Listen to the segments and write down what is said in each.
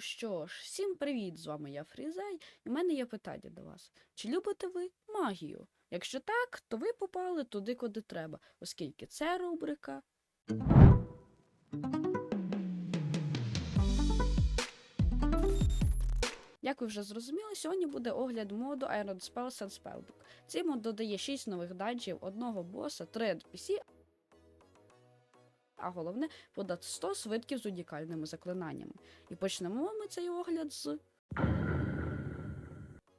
Що ж, всім привіт! З вами я Фрізай, і в мене є питання до вас. Чи любите ви магію? Якщо так, то ви попали туди, куди треба, оскільки це рубрика. Як ви вже зрозуміли, сьогодні буде огляд моду Iron Spell and Spellbook. Цей мод додає 6 нових данжів, одного боса, 3 NPC, а головне подати 100 свитків з унікальними заклинаннями. І почнемо ми цей огляд з.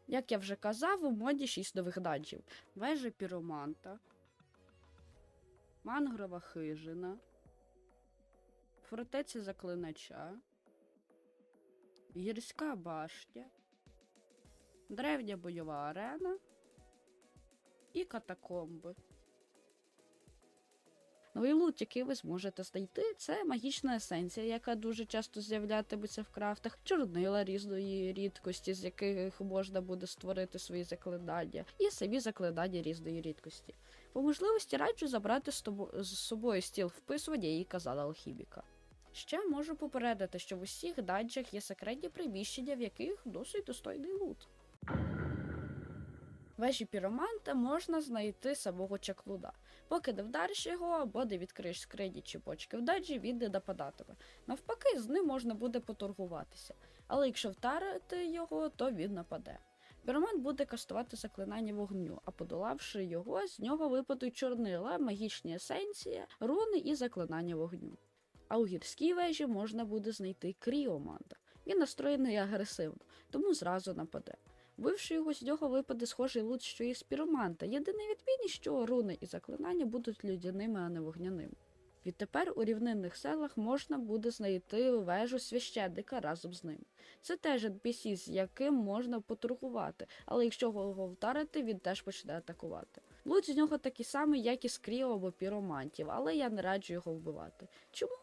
Як я вже казав, у моді 6 нових данжів. Вежа піроманта, мангрова хижина, фортеця заклинача, гірська башня, древня бойова арена і катакомби. Новий лут, який ви зможете знайти, це магічна есенція, яка дуже часто з'являтиметься в крафтах, чорнила різної рідкості, з яких можна буде створити свої закладання, і самі закладання різної рідкості. По можливості раджу забрати з собою стіл вписування і казала алхіміка. Ще можу попередити, що в усіх данжах є секретні приміщення, в яких досить достойний лут. Вежі піроманта можна знайти самого чаклуда. Поки не вдариш його або не відкриєш скрині чи бочки в данжі, він не нападатиме. Навпаки, з ним можна буде поторгуватися. Але якщо вдарити його, то він нападе. Піромант буде кастувати заклинання вогню, а подолавши його, з нього випадуть чорнила, магічні есенції, руни і заклинання вогню. А у гірській вежі можна буде знайти кріоманта. Він настроєний агресивно, тому зразу нападе. Вбивши його, з нього випаде схожий лут, що і з піроманта. Єдине відмінність, що руни і заклинання будуть людяними, а не вогняними. Відтепер у рівнинних селах можна буде знайти вежу священника разом з ним. Це теж NPC, з яким можна поторгувати, але якщо його вдарити, він теж почне атакувати. Лут з нього такий самий, як і з або піромантів, але я не раджу його вбивати. Чому?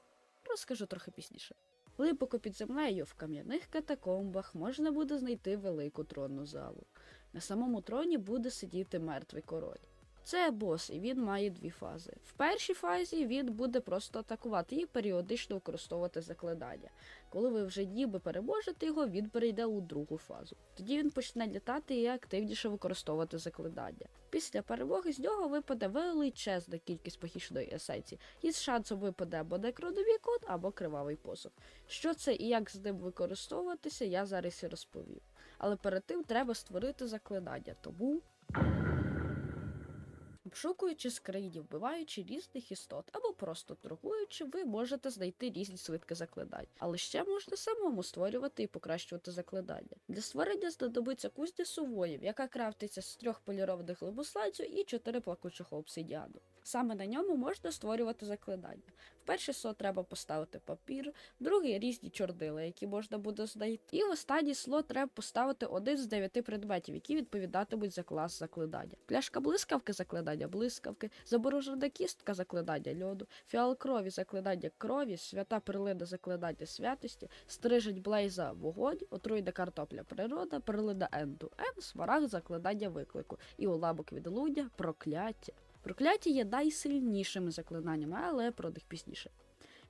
Розкажу трохи пізніше. Глибоко під землею в кам'яних катакомбах можна буде знайти велику тронну залу. На самому троні буде сидіти мертвий король. Це бос, і він має дві фази. В першій фазі він буде просто атакувати і періодично використовувати закладання. Коли ви вже ніби переможете його, він перейде у другу фазу. Тоді він почне літати і активніше використовувати закладання. Після перемоги з нього випаде величезна кількість похищеної есенції, і з шансом випаде або некродовий код, або кривавий посух. Що це і як з ним використовуватися, я зараз і розповім. Але перед тим треба створити закладання, тому. Обшукуючи скрині, вбиваючи різних істот або просто торгуючи, ви можете знайти різні свитки закладань. Але ще можна самому створювати і покращувати закладання. Для створення знадобиться кузня сувоїв, яка крафтиться з трьох полірованих глибослайців і чотири плакучих обсидіану. Саме на ньому можна створювати закладання. В перший слот треба поставити папір, в другий різні чорнила, які можна буде знайти. І в останній слот треба поставити один з дев'яти предметів, які відповідатимуть за клас закладання. Пляшка блискавки закладання блискавки, заборожена кістка закладання льоду, фіал крові закладання крові, свята перлина закладання святості, стрижень блейза вогонь, отруйна картопля природа, перлина енду ен, смарагд закладання виклику і уламок відлуння прокляття. Прокляття є найсильнішими заклинаннями, але про них пізніше.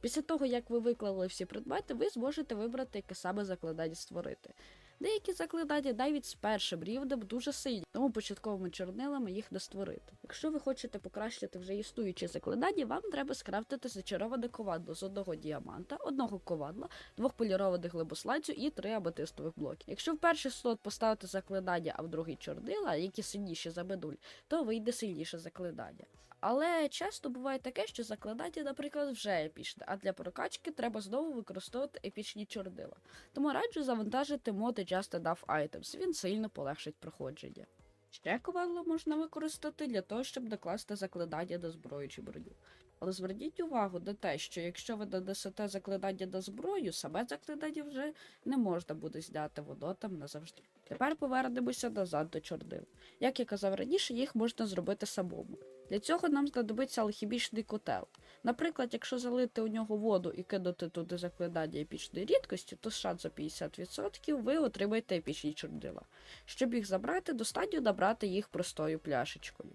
Після того, як ви виклали всі предмети, ви зможете вибрати, яке саме закладання створити. Деякі закладання навіть з першим рівнем дуже сильні, тому початковими чорнилами їх не створити. Якщо ви хочете покращити вже існуючі закладання, вам треба скрафтити зачароване ковадло з одного діаманта, одного ковадла, двох полірованих глибослайців і три аметистових блоків. Якщо в перший слот поставити закладання, а в другий чорнила, які сильніші за медуль, то вийде сильніше закладання. Але часто буває таке, що закладання, наприклад, вже епічне, а для прокачки треба знову використовувати епічні чорнила. Тому раджу завантажити моди Just Enough Items, він сильно полегшить проходження. Ще ковадло можна використати для того, щоб докласти закладання до зброї чи броню. Але зверніть увагу на те, що якщо ви донесете закладання на зброю, саме закладання вже не можна буде зняти воно там назавжди. Тепер повернемося назад до чорнил. Як я казав раніше, їх можна зробити самому. Для цього нам знадобиться алхімічний котел. Наприклад, якщо залити у нього воду і кинути туди закладання епічної рідкості, то з шансом 50% ви отримаєте епічні чорнила. Щоб їх забрати, достатньо набрати їх простою пляшечкою.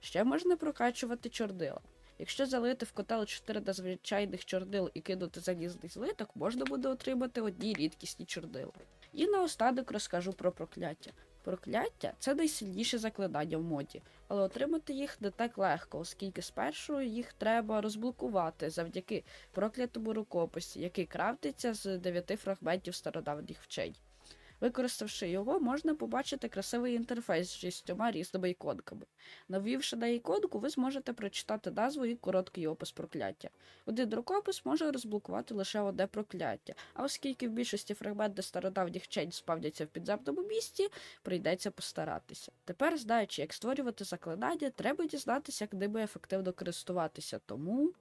Ще можна прокачувати чорнила. Якщо залити в котел 4 звичайних чорнил і кинути залізний злиток, можна буде отримати одні рідкісні чорнила. І наостанок розкажу про прокляття. Прокляття це найсильніше заклинання в моді, але отримати їх не так легко, оскільки спершу їх треба розблокувати завдяки проклятому рукописі, який крафтиться з дев'яти фрагментів стародавніх вчень. Використавши його, можна побачити красивий інтерфейс з шістьома різними іконками. Навівши на іконку, ви зможете прочитати назву і короткий опис прокляття. Один рукопис може розблокувати лише одне прокляття, а оскільки в більшості фрагменти стародавніх вчень спавняться в підземному місті, прийдеться постаратися. Тепер, знаючи, як створювати заклинання, треба дізнатися, як ними ефективно користуватися, тому.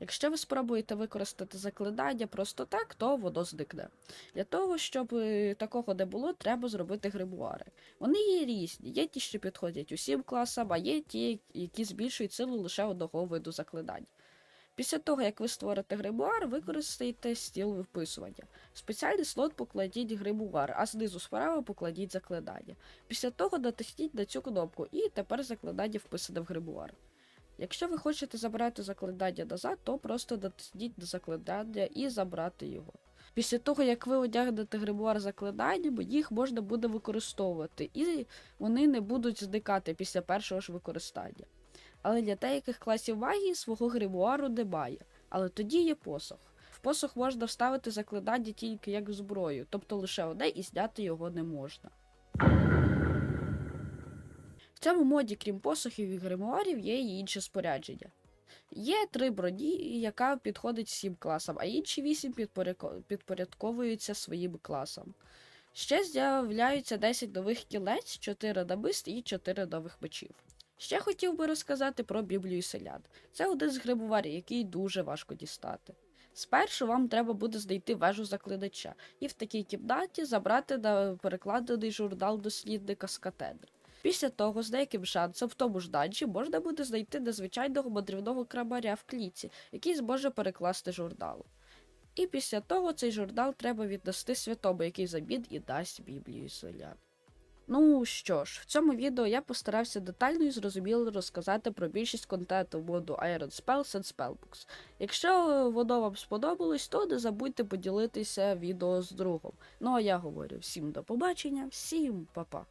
Якщо ви спробуєте використати заклинання просто так, то воно зникне. Для того, щоб е, такого не було, треба зробити гримуари. Вони є різні. Є ті, що підходять усім класам, а є ті, які збільшують силу лише одного виду заклинань. Після того, як ви створите гримуар, використайте стіл вписування. В спеціальний слот покладіть гримуар, а знизу справа покладіть заклинання. Після того натисніть на цю кнопку, і тепер заклинання вписане в гримуар. Якщо ви хочете забрати закладання назад, то просто натисніть на закладання і забрати його. Після того, як ви одягнете гримуар закладаннями, їх можна буде використовувати, і вони не будуть зникати після першого ж використання. Але для деяких класів магії свого гримуару немає. Але тоді є посох. В посох можна вставити закладання тільки як в зброю, тобто лише одне і зняти його не можна. В цьому моді, крім посохів і гримуарів, є і інше спорядження. Є три броні, яка підходить всім класам, а інші вісім підпорядковуються своїм класам. Ще з'являються 10 нових кілець, 4 намист і 4 нових мечів. Ще хотів би розказати про Біблію селян. Це один з гримуарів, який дуже важко дістати. Спершу вам треба буде знайти вежу закладача і в такій кімнаті забрати перекладений журнал дослідника з катедри. Після того, з деяким шансом в тому ж данжі можна буде знайти незвичайного мандрівного крамаря в кліці, який зможе перекласти журнал. І після того цей журнал треба віднести святому, який замін і дасть Біблію селян. Ну що ж, в цьому відео я постарався детально і зрозуміло розказати про більшість контенту моду Iron Spells and Spellbooks. Якщо воно вам сподобалось, то не забудьте поділитися відео з другом. Ну а я говорю всім до побачення, всім па-па.